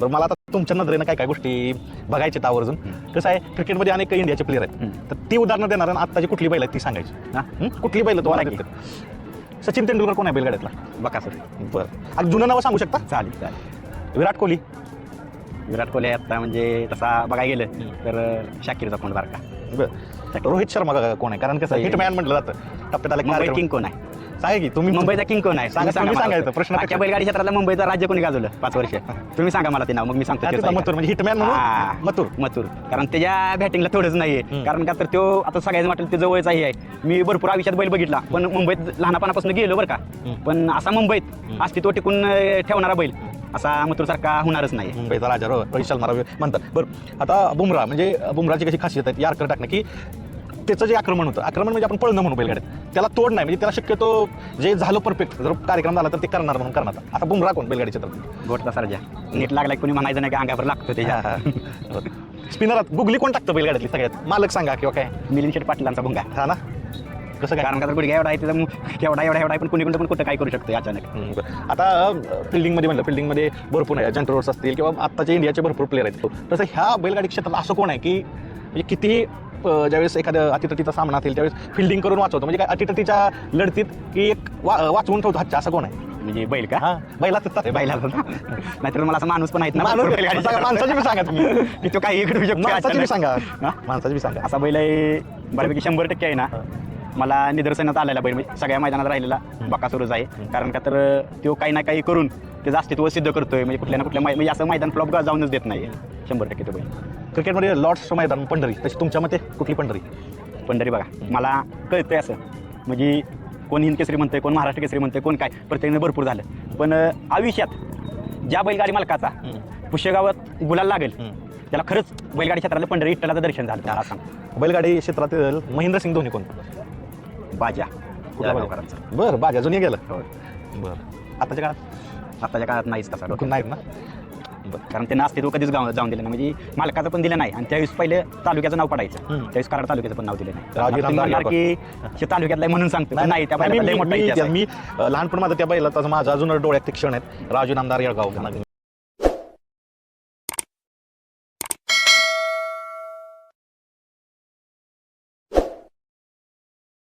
बरं मला आता तुमच्या नजरेनं काय काय गोष्टी बघायच्या आहेत आवर्जून. कसं आहे क्रिकेटमध्ये अनेक इंडियाचे प्लेअर आहेत. तर ती उदाहरणं देणार आणि आत्ताची कुठली बैल आहेत ती सांगायची. हा? कुठली बैल तुम्हाला? सचिन तेंडुलकर कोण आहे बैलगाड्यातला? बघा सर. बरं. आज जुनं नावं सांगू शकता? चालेल चालेल. विराट कोहली. विराट कोहली आता म्हणजे तसा बघायला गेलं तर शाकिरचा कोण बारका? बरं. रोहित शर्मा कोण आहे? कारण कसं. हिटमॅन म्हटलं जातं. टप्प्यात आलं. किंग कोण आहे? सांगा की तुम्ही मुंबईचा किंग कोण आहे? सांगा, तुम्ही मला सांगायचं. प्रश्न कशाला? बैलगाडी क्षेत्रातला मुंबईचं राज्य कोणी गाजवलं पाच वर्ष? तुम्ही सांगा मला ते नाव मग मी सांगतो सांगा. मथुर म्हणजे हिटमॅन हा. मथुर. मथुर. कारण त्याच्या बॅटिंगला थोडंच नाहीये. कारण का तर तो आता सगळ्यांना वाटेल ते जवळचाही आहे. मी भरपूर आयुष्यात बैल बघितला. पण मुंबईत लहानपणापासून गेलो बरं का. पण असा मुंबईत अस्तित्व टिकून अं, ठेवणारा बैल असा मथुर सारखा होणारच नाही. मुंबईचा राजा रो रोहित शर्मा राव म्हणतात. बरं आता बुमरा म्हणजे बुमराची कशी खासियत आहे यारकर टाकणं की त्याचं जे आक्रमण होतं आक्रमण म्हणजे आपण पळणं म्हणू बैलगाडीत त्याला तोड नाही म्हणजे त्याला शक्यतो जे झालं परफेक्ट जर कार्यक्रम झाला तर ते करणार म्हणून करणार. आता बुमरा कोण बैलगाडी क्षेत्रात गोटचा सरजा नीट लागला की कोणी म्हणायचं नाही की अंगावर लागतो त्याच्या स्पिनरात गुगली कोण टाकतं बैलगाडीतली सगळ्यात? मालक सांगा किंवा काय? मिलिंद शेठ पाटलांचा भुंगा. हा ना? कसं काय? कारण का तर गुडघ्या एवढा आहे त्याचा एवढा एवढा एवढा आहे पण कोणी पण कुठं काय करू शकतो अचानक. आता फिल्डिंगमध्ये म्हणलं फिल्डिंगमध्ये भरपूर आहे जंट रोड्स असतील किंवा आत्ताचे इंडियाचे भरपूर प्लेअर आहेत. तसं ह्या बैलगाडी क्षेत्रात असं कोण आहे की म्हणजे किती ज्यावेळेस एखाद्या अतितटीचा सामना असेल त्यावेळेस फिल्डिंग करून वाचवतो. म्हणजे काय अतितटीच्या लढतीत की एक वा वाचवून ठेवतो हातच्या असं कोण आहे? म्हणजे बैल का? हा. बैला ते बैला नाहीतर मला असं माणूस पण आहेत ना. माणसाची बी सांगा तुम्ही. की तो काही इकडे माणसाची बी. सांगा? माणसाची बी सांगा. असा बैल आहे बऱ्यापैकी शंभर टक्के आहे ना. मला निदर्शनात आलेला बैल म्हणजे सगळ्या मैदानात राहिलेला बकासूरच आहे. कारण का तर तो काही ना काही करून त्याचं अस्तित्व सिद्ध करतोय. म्हणजे कुठल्या ना कुठल्या मै- म्हणजे असं मैदान फ्लॉप जाऊनच देत नाही. शंभर टक्के तो बैल. क्रिकेटमध्ये लॉर्ड्स मैदान पंढरी. तशी तुमच्या मते कुठली पंढरी? पंढरी बघा. मला कळतंय असं. म्हणजे कोण हिंद केसरी म्हणतंय कोण महाराष्ट्र केसरी म्हणतंय कोण काय प्रत्येकाने भरपूर झालं. पण आयुष्यात ज्या बैलगाडी मालकाचा पुष्यगावात गुलाल लागेल त्याला खरंच बैलगाडी क्षेत्रातलं पंढरी विठ्ठलाचं दर्शन झालं मला सांग बैलगाडी क्षेत्रातील महेंद्र सिंग धोनी कोण? बाजा. कुठला जळगावकरांचा. बरं बाजा. जुनी गेलं. होय. बरं. आताच्या काळात? आताच्या काळात नाहीच तसा डोक्यात. नाहीत ना? कारण त्यांना अस्तित्व कधीच गाव जाऊन दिलं नाही. म्हणजे मालकाचं पण दिलं नाही. आणि त्यावेळेस पहिले तालुक्याचं नाव पडायचं. हम्म. त्यावेळेस कराड तालुक्याचं पण नाव दिलं नाही. राजू आता तुम्ही रामदार म्हणणार की हे तालुक्यातलं आहे म्हणून सांगतो पण नाही त्या बैलाचा लय मी- मोठा मी- इतिहास आहे. मी अ, लहानपण माझं त्या बैलाचा माझा अजून डोळ्यात ते क्षण आहेत. राजू नामदार येळगाव.